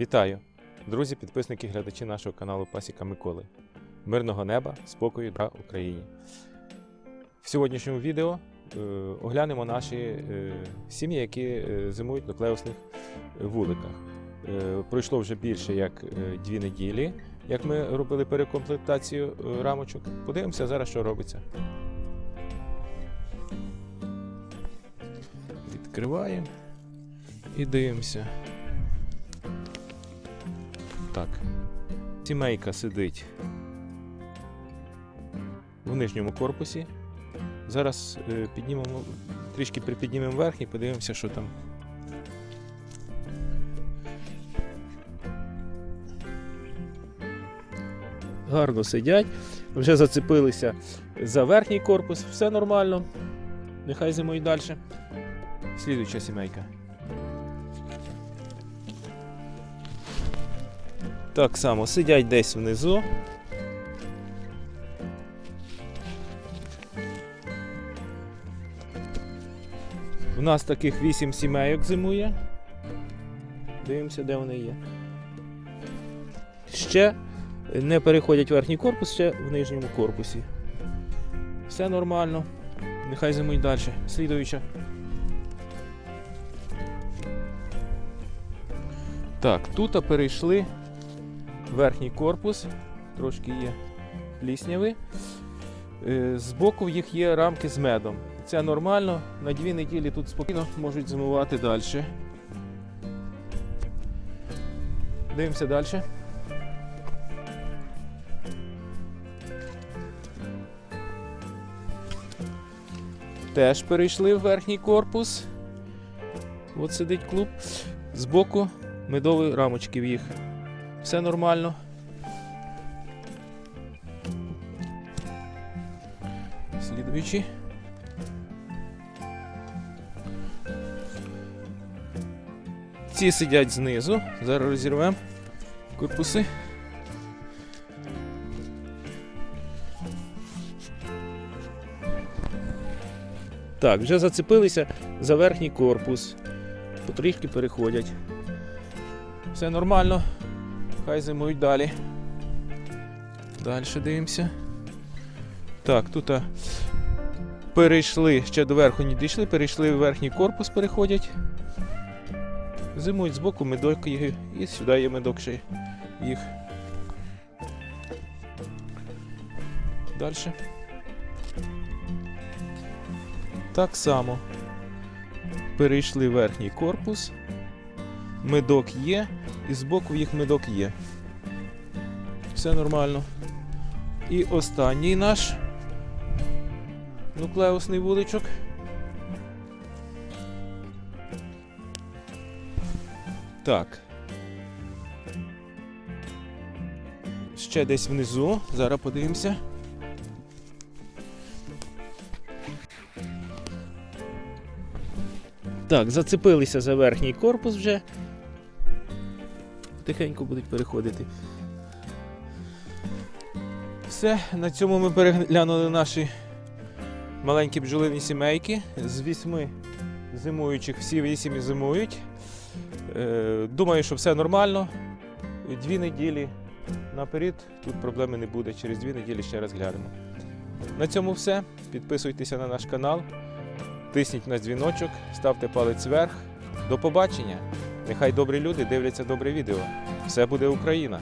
Вітаю! Друзі, підписники, глядачі нашого каналу Пасіка Миколи. Мирного неба, спокою та Україні. В сьогоднішньому відео е, оглянемо наші е, сім'ї, які е, зимують на клеосних вуликах. Е, пройшло вже більше як е, дві неділі, як ми робили перекомплектацію е, рамочок. Подивимося зараз, що робиться. Відкриваємо і дивимося. Так. Сімейка сидить в нижньому корпусі. Зараз е, піднімемо, трішки припіднімемо верхній, подивимося, що там. Гарно сидять, вже зацепилися за верхній корпус, все нормально. Нехай зимують далі. Слідуюча сімейка. Так само сидять десь внизу. У нас таких 8 сімейок зимує. Дивимося, де вони є. Ще не переходять верхній корпус, ще в нижньому корпусі. Все нормально. Нехай зимують далі. Слідуюча. Так, тут перейшли верхній корпус, трошки є плісняви. Е, Збоку в їх є рамки з медом. Це нормально, на дві неділі тут спокійно можуть зимувати далі. Дивимося далі. Теж перейшли в верхній корпус. От сидить клуб. Збоку медові рамочки в їх. Все нормально. Слідуючий. Ці сидять знизу. Зараз розірвемо корпуси. Так, вже зацепилися за верхній корпус. Потрішки переходять. Все нормально. Хай зимують далі. Далі дивимося. Так, тут а, перейшли, ще до верху не дійшли, перейшли в верхній корпус, переходять. Зимують збоку медок їх, і сюди є медок ще їх. Далі. Так само. Перейшли в верхній корпус. Медок є, і збоку їх медок є. Все нормально. І останній наш нуклеусний вуличок. Так. Ще десь внизу. Зараз подивимося. Так, зацепилися за верхній корпус вже. Тихенько будуть переходити. Все, на цьому ми переглянули наші маленькі бджолині сімейки. З вісьми зимуючих, всі вісім зимують. Е, думаю, що все нормально. Дві неділі наперед, тут проблеми не буде. Через дві неділі ще раз глянемо. На цьому все. Підписуйтеся на наш канал, тисніть на дзвіночок, ставте палець вверх. До побачення! Нехай добрі люди дивляться добре відео. Все буде Україна!